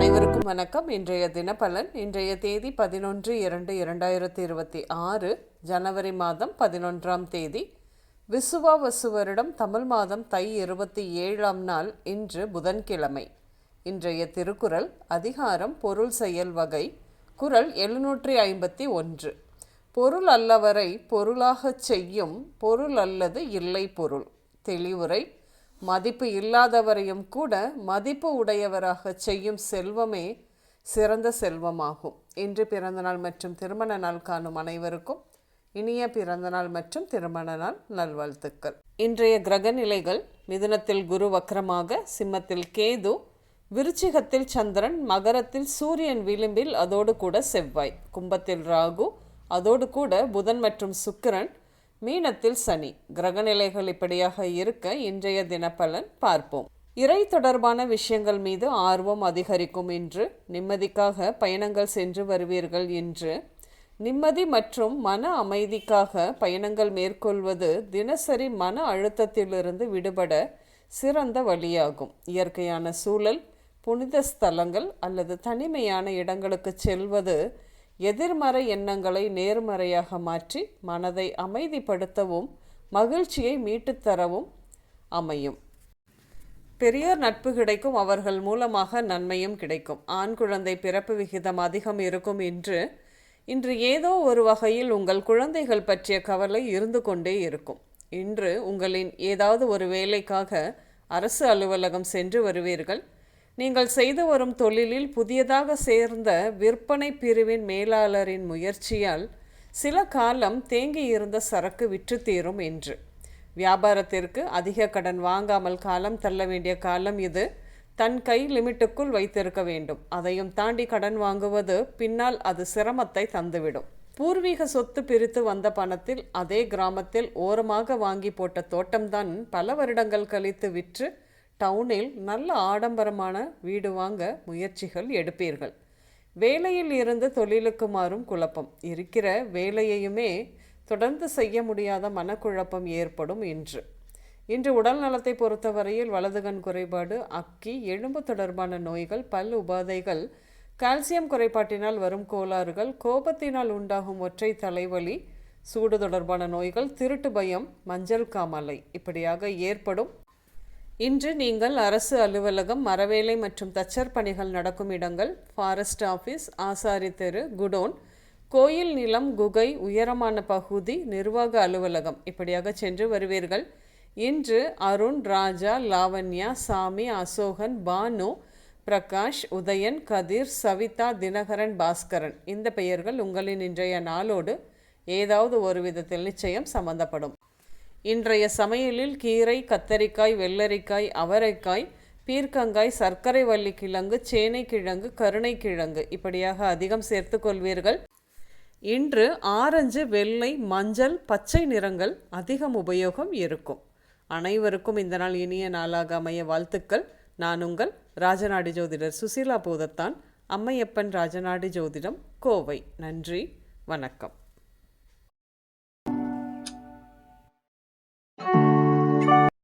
அனைவருக்கும் வணக்கம். இன்றைய தினப்பலன் இன்றைய தேதி பதினொன்று இரண்டு இரண்டாயிரத்தி இருபத்தி ஆறு ஜனவரி மாதம் பதினொன்றாம் தேதி. விசுவா வசு வருடம் தமிழ் மாதம் தை இருபத்தி ஏழாம் நாள் இன்று புதன்கிழமை. இன்றைய திருக்குறள் அதிகாரம் பொருள் செயல் வகை குரல் எழுநூற்றி ஐம்பத்தி ஒன்று. பொருள் அல்லவரை பொருளாகச் செய்யும் பொருள் அல்லது இல்லை பொருள். தெளிவுரை மதிப்பு இல்லாதவரையும் கூட மதிப்பு உடையவராகச் செய்யும் செல்வமே சிறந்த செல்வமாகும். இன்று பிறந்தநாள் மற்றும் திருமண நாள் காணும் அனைவருக்கும் இனிய பிறந்தநாள் மற்றும் திருமண நாள் நல்வாழ்த்துக்கள். இன்றைய கிரக நிலைகள் மிதுனத்தில் குரு வக்கரமாக சிம்மத்தில் கேது விருச்சிகத்தில் சந்திரன் மகரத்தில் சூரியன் விளிம்பில் அதோடு கூட செவ்வாய். கும்பத்தில் ராகு அதோடு கூட புதன் மற்றும் சுக்கிரன் மீனத்தில் சனி. கிரகநிலைகள் இப்படியாக இருக்க இன்றைய தினப்பலன் பார்ப்போம். இறை தொடர்பான விஷயங்கள் மீது ஆர்வம் அதிகரிக்கும் என்று நிம்மதிக்காக பயணங்கள் சென்று வருவீர்கள் என்று நிம்மதி மற்றும் மன அமைதிக்காக பயணங்கள் மேற்கொள்வது தினசரி மன அழுத்தத்திலிருந்து விடுபட சிறந்த வழியாகும். இயற்கையான சூழல் புனித ஸ்தலங்கள் அல்லது தனிமையான இடங்களுக்கு செல்வது எதிர்மறை எண்ணங்களை நேர்மறையாக மாற்றி மனதை அமைதிப்படுத்தவும் மகிழ்ச்சியை மீட்டுத் தரவும் அமையும். பெரியோர் நட்பு கிடைக்கும் அவர்கள் மூலமாக நன்மையும் கிடைக்கும். ஆண் குழந்தை பிறப்பு விகிதம் அதிகம் இருக்கும் என்று இன்று ஏதோ ஒரு வகையில் உங்கள் குழந்தைகள் பற்றிய கவலை இருந்து கொண்டே இருக்கும். இன்று உங்களின் ஏதாவது ஒரு வேலைக்காக அரசு அலுவலகம் சென்று வருவீர்கள். நீங்கள் செய்து வரும் தொழிலில் புதியதாக சேர்ந்த விற்பனை பிரிவின் மேலாளரின் முயற்சியால் சில காலம் தேங்கி இருந்த சரக்கு விற்று தீரும் என்று. வியாபாரத்திற்கு அதிக கடன் வாங்காமல் காலம் தள்ள வேண்டிய காலம் இது. தன் கை லிமிட்டுக்குள் வைத்திருக்க வேண்டும். அதையும் தாண்டி கடன் வாங்குவது பின்னால் அது சிரமத்தை தந்துவிடும். பூர்வீக சொத்து பிரித்து வந்த பணத்தில் அதே கிராமத்தில் ஓரமாக வாங்கி போட்ட தோட்டம்தான் பல வருடங்கள் கழித்து விற்று டவுனில் நல்ல ஆடம்பரமான வீடு வாங்க முயற்சிகள் எடுப்பீர்கள். வேலையில் இருந்து தொழிலுக்கு மாறும் குழப்பம். இருக்கிற வேலையையுமே தொடர்ந்து செய்ய முடியாத மனக்குழப்பம் ஏற்படும் இன்று. இன்று உடல் நலத்தை பொறுத்தவரையில் வலதுகண் குறைபாடு அக்கி எலும்பு தொடர்பான நோய்கள் பல் உபாதைகள் கால்சியம் குறைபாட்டினால் வரும் கோளாறுகள் கோபத்தினால் உண்டாகும் ஒற்றை தலைவலி சூடு தொடர்பான நோய்கள் திருட்டு பயம் மஞ்சள் காமலை இப்படியாக ஏற்படும் இன்று நீங்கள் அரசு அலுவலகம் மரவேலை மற்றும் தச்சர் பணிகள் நடக்கும் இடங்கள் ஃபாரஸ்ட் ஆஃபீஸ் ஆசாரி தெரு குடோன் கோயில் நிலம் குகை உயரமான பகுதி நிர்வாக அலுவலகம் இப்படியாக சென்று வருவீர்கள். இன்று அருண் ராஜா லாவண்யா சாமி அசோகன் பானு பிரகாஷ் உதயன் கதிர் சவிதா தினகரன் பாஸ்கரன். இந்த பெயர்கள் உங்களின் இன்றைய நாளோடு ஏதாவது ஒரு விதத்தில் நிச்சயம் சம்பந்தப்படும். இன்றைய சமையலில் கீரை கத்தரிக்காய் வெள்ளரிக்காய் அவரைக்காய் பீர்க்கங்காய் சர்க்கரை வள்ளி கிழங்கு சேனை கிழங்கு கருணை கிழங்கு. இப்படியாக அதிகம் சேர்த்து கொள்வீர்கள். இன்று ஆரஞ்சு வெள்ளை மஞ்சள் பச்சை நிறங்கள் அதிகம் உபயோகம் இருக்கும். அனைவருக்கும் இந்த நாள் இனிய நாளாக அமைய வாழ்த்துக்கள். நான் உங்கள் ராஜநாடி ஜோதிடர் சுசீலா பூதத்தான் அம்மையப்பன் ராஜநாடி ஜோதிடம் கோவை. நன்றி வணக்கம்.